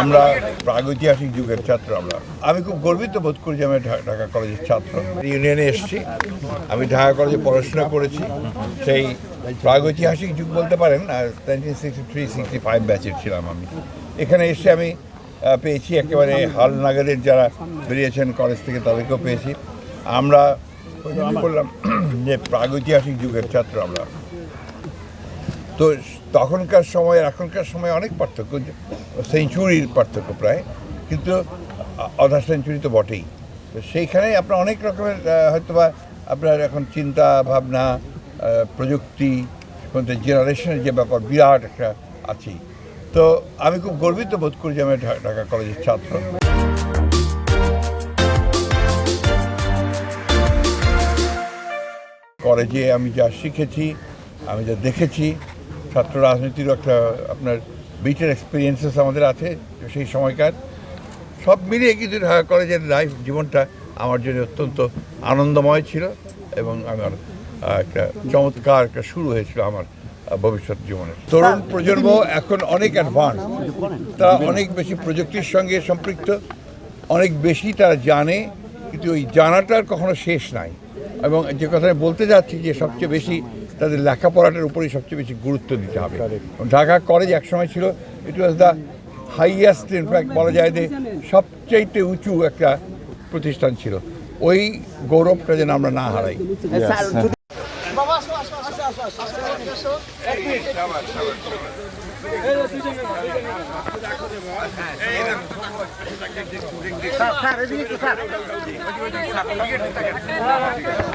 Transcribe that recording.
আমরা প্রাগৈতিহাসিক যুগের ছাত্র আমরা। আমি খুব গর্বিত বোধ করি যে আমি ঢাকা কলেজের ছাত্র। ইউনিয়নে এসেছি। আমি ঢাকা কলেজে পড়াশোনা করেছি। সেই প্রাগৈতিহাসিক যুগ বলতে পারেন সিক্সটি থ্রি সিক্সটি ফাইভ ব্যাচের ছিলাম আমি। এখানে এসে আমি পেয়েছি একেবারে হাল নাগাদের যারা বেরিয়েছেন কলেজ থেকে তাদেরকেও পেয়েছি। আমরা বললাম যে প্রাগৈতিহাসিক যুগের ছাত্র আমরা। তো তখনকার সময় এখনকার সময় অনেক পার্থক্য সেঞ্চুরির পার্থক্য প্রায় কিন্তু অধা সেঞ্চুরি তো বটেই। তো সেইখানে আপনার অনেক রকমের আহ, হয়তোবা আপনার এখন চিন্তা ভাবনা প্রযুক্তি জেনারেশনের যে ব্যাপার বিরাট একটা আছেই। তো আমি খুব গর্বিত বোধ করি যে আমি ঢাকা কলেজের ছাত্র। কলেজে আমি যা শিখেছি আমি যা দেখেছি ছাত্র রাজনীতির একটা আপনার বিটের এক্সপিরিয়েন্সেস আমাদের আছে সেই সময়কার। সব মিলিয়ে কিন্তু ঢাকা কলেজের লাইফ জীবনটা আমার জন্য অত্যন্ত আনন্দময় ছিল এবং আমার একটা চমৎকার একটা শুরু হয়েছিল আমার ভবিষ্যৎ জীবনের। তরুণ প্রজন্ম এখন অনেক অ্যাডভান্স তারা অনেক বেশি প্রযুক্তির সঙ্গে সম্পৃক্ত অনেক বেশি তারা জানে কিন্তু ওই জানাটার কখনো শেষ নাই। এবং যে কথা আমি বলতে যাচ্ছি যে সবচেয়ে বেশি তাদের লেখাপড়াটার উপরেই সবচেয়ে বেশি গুরুত্ব দিতে হবে। ঢাকা কলেজ একসময় ছিল it was the highest in fact বলা যায় যে সবচাইতে উঁচু একটা প্রতিষ্ঠান ছিল। ওই গৌরবটা যেন আমরা না হারাই।